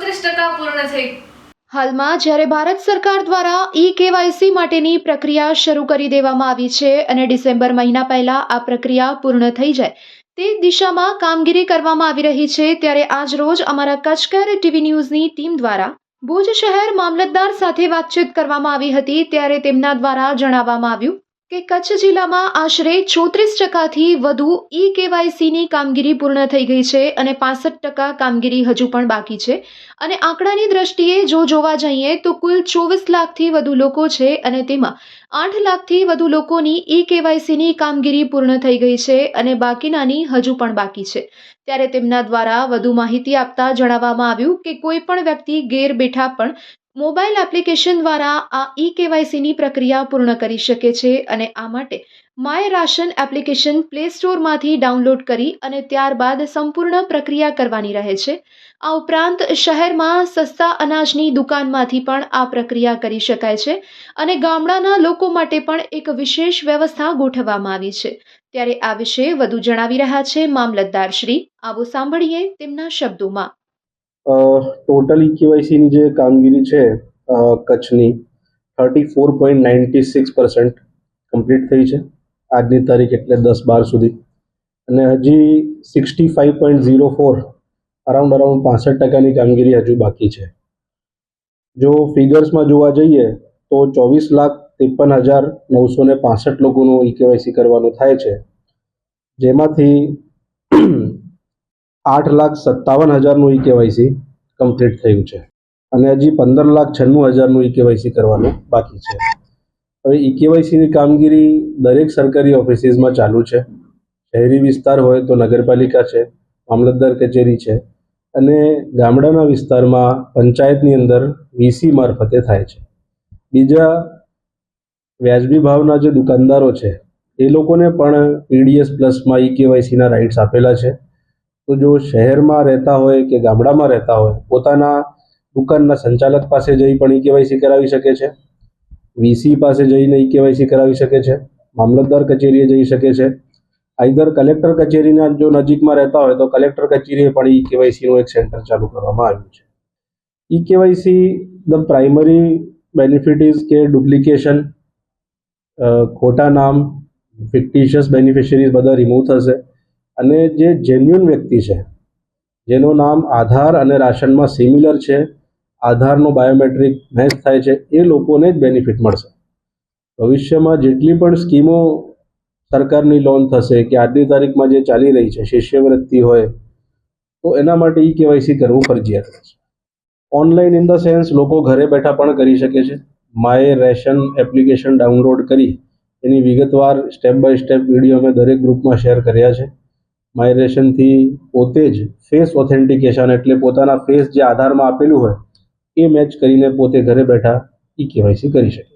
પૂર્ણ થઈ. હાલમાં જ્યારે ભારત સરકાર દ્વારા ઈ કેવાયસી માટેની પ્રક્રિયા શરૂ કરી દેવામાં આવી છે અને ડિસેમ્બર મહિના પહેલા આ પ્રક્રિયા પૂર્ણ થઈ જાય, તે દિશામાં કામગીરી કરવામાં આવી રહી છે ત્યારે આજ રોજ અમારા કચકેર ટીવી ન્યૂઝની ટીમ દ્વારા ભુજ શહેર મામલતદાર સાથે વાતચીત કરવામાં આવી હતી ત્યારે તેમના દ્વારા જણાવવામાં આવ્યું કે કચ્છ જિલ્લામાં આશરે ચોત્રીસ ટકાથી વધુ ઈ કેવાયસીની કામગીરી પૂર્ણ થઈ ગઈ છે અને પાસઠ ટકા કામગીરી હજુ પણ બાકી છે. અને આંકડાની દ્રષ્ટિએ જો જોવા જઈએ તો કુલ ચોવીસ લાખથી વધુ લોકો છે અને તેમાં આઠ લાખથી વધુ લોકોની ઈ કેવાયસીની કામગીરી પૂર્ણ થઈ ગઈ છે અને બાકીનાની હજુ પણ બાકી છે. ત્યારે તેમના દ્વારા વધુ માહિતી આપતા જણાવવામાં આવ્યું કે કોઈ પણ વ્યક્તિ ઘેર બેઠા પણ મોબાઈલ એપ્લિકેશન દ્વારા આ ઈ કેવાયસીની પ્રક્રિયા પૂર્ણ કરી શકે છે અને આ માટે માય રાશન એપ્લિકેશન પ્લે સ્ટોરમાંથી ડાઉનલોડ કરી અને ત્યારબાદ સંપૂર્ણ પ્રક્રિયા કરવાની રહે છે. આ ઉપરાંત શહેરમાં સસ્તા અનાજની દુકાનમાંથી પણ આ પ્રક્રિયા કરી શકાય છે અને ગામડાના લોકો માટે પણ એક વિશેષ વ્યવસ્થા ગોઠવવામાં આવી છે. ત્યારે આ વિશે વધુ જણાવી રહ્યા છે મામલતદાર શ્રી. આવો સાંભળીએ તેમના શબ્દોમાં. ટોટલ કેવાયસીની જે કામગીરી છે કચ્છની thirty four point ninety six percent complete થઈ છે, આજની તારીખ એટલે દસ બાર સુધી. અને હજી sixty five point zero four around around પાસઠ ટકાની કામગીરી હજુ બાકી છે. જો ફિગર્સમાં જોવા જઈએ, તો ચોવીસ લાખ ત્રેપન હજાર નવસો ને પાસઠ લોકોનું ઈ કેવાયસી કરવાનું થાય છે. જેમાંથી આઠ લાખ સત્તાવન હજારનું ઈ કેવાયસી કમ્પ્લીટ થયું છે. અને હજી પંદર લાખ છન્નું હજારનું ઈ કેવાયસી કરવાનું બાકી છે. હવે ઈ કેવાયસીની કામગીરી દરેક સરકારી ઓફિસીસમાં ચાલુ છે. શહેરી વિસ્તાર હોય તો નગરપાલિકા છે, મામલતદાર કચેરી છે અને ગામડાના વિસ્તારમાં પંચાયતની અંદર વીસી મારફતે થાય છે. બીજા વ્યાજબી ભાવના જે દુકાનદારો છે, એ લોકોને પણ પીડીએસ પ્લસમાં ઈ કેવાયસીના રાઇટ્સ આપેલા છે. તો જો શહેરમાં રહેતા હોય કે ગામડામાં રહેતા હોય, પોતાના દુકાનના સંચાલક પાસે જઈ પણ ઈ કેવાયસી કરાવી શકે છે? વીસી પાસે જઈને ઈ કેવાયસી કરાવી શકે છે? મામલતદાર કચેરીએ જઈ શકે છે? આઈધર કલેક્ટર કચેરીના જો નજીકમાં રહેતા હોય તો કલેક્ટર કચેરીએ પણ ઈ કેવાયસીનું એક સેન્ટર ચાલુ કરવામાં આવ્યું છે. E KYC the primary benefit is કે ડુપ્લિકેશન ખોટા નામ, ફિક્ટિશિયસ બેનિફિશરીઝ બધા રિમૂવ થશે. અને જે જેન્યુન વ્યક્તિ છે, જેનું નામ આધાર અને રાશનમાં સિમિલર છે, આધારનો બાયોમેટ્રિક મેચ થાય છે, એ લોકોને જ બેનિફિટ મળશે. ભવિષ્યમાં જેટલી પણ સ્કીમો સરકારની લોન થશે કે આજની તારીખમાં જે ચાલી રહી છે, શિષ્યવૃત્તિ હોય, તો એના માટે ઈ કેવાયસી કરવું ફરજિયાત છે. ઓનલાઈન ઇન ધ સેન્સ લોકો ઘરે બેઠા પણ કરી શકે છે. માય રેશન એપ્લિકેશન ડાઉનલોડ કરી, એની વિગતવાર સ્ટેપ બાય સ્ટેપ વીડિયો અમે દરેક ગ્રુપમાં શેર કર્યા છે. માય રેશનથી પોતે જ ફેસ ઓથેન્ટિકેશન એટલે પોતાના ફેસ જે આધારમાં આપેલું હોય, એ મેચ કરીને પોતે ઘરે બેઠા ઈ કેવાયસી કરી શકે.